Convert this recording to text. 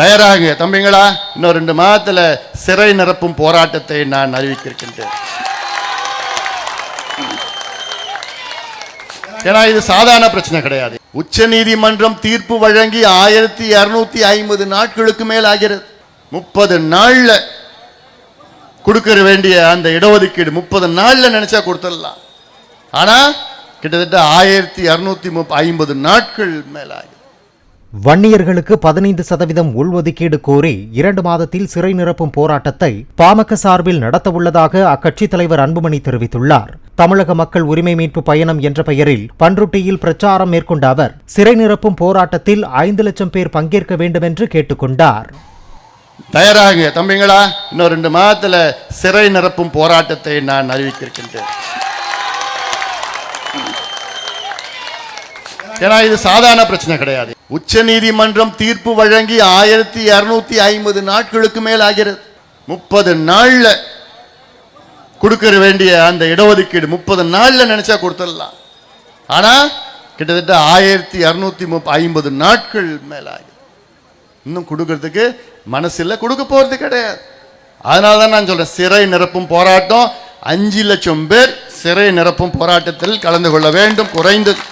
தயாராக. தம்பிங்களா இன்னும் ரெண்டு மாதத்தில் சிறை நிரப்பும் போராட்டத்தை நான் அறிவிக்கிருக்கின்றேன் ஏன்னா இது சாதாரண பிரச்சனை கிடையாது. உச்ச நீதிமன்றம் தீர்ப்பு வழங்கி ஆயிரத்தி இரநூத்தி ஐம்பது நாட்களுக்கு மேல் ஆகிறது. முப்பது நாள்ல கொடுக்க வேண்டிய அந்த இடஒதுக்கீடு முப்பது நாள்ல நினைச்சா கொடுத்துடலாம். ஆனா கிட்டத்தட்ட ஆயிரத்தி இரநூத்தி முப்ப ஐம்பது நாட்கள் மேல் ஆகிறது. வன்னியர்களுக்கு பதினைந்து சதவீதம் உள்ஒதுக்கீடு கோரி இரண்டு மாதத்தில் சிறை நிரப்பும் போராட்டத்தை பாமக சார்பில் நடத்தவுள்ளதாக அக்கட்சித் தலைவர் அன்புமணி தெரிவித்துள்ளார். தமிழக மக்கள் உரிமை மீட்பு பயணம் என்ற பெயரில் பன்ருட்டியில் பிரச்சாரம் மேற்கொண்ட அவர் சிறை நிரப்பும் போராட்டத்தில் ஐந்து லட்சம் பேர் பங்கேற்க வேண்டும் என்று கேட்டுக்கொண்டார். தயாராக தம்பிங்களா. இன்னும் ரெண்டு மாதத்துல சிறை நிரப்பும் போராட்டத்தை நான் அறிவித்திருக்கின்றேன். ஏன்னா இது சாதாரண பிரச்சனை கிடையாது. உச்ச நீதிமன்றம் தீர்ப்பு வழங்கி ஆயிரத்தி இருநூத்தி ஐம்பது நாட்களுக்கு மேல் ஆகிறது. முப்பது நாள்ல கொடுக்க வேண்டிய அந்த இடஒதுக்கீடு முப்பது நாள்ல நினைச்சா கொடுத்துடலாம். ஆனா கிட்டத்தட்ட ஆயிரத்தி இருநூத்தி முப்ப ஐம்பது நாட்கள் மேல் ஆகிறது இன்னும் கொடுக்கறதுக்கு மனசில் கொடுக்க போறது கிடையாது. அதனால தான் நான் சொல்றேன் சிறை நிரப்பும் போராட்டம் அஞ்சு லட்சம் பேர் சிறை நிரப்பும் போராட்டத்தில் கலந்து கொள்ள வேண்டும் குறைந்தது.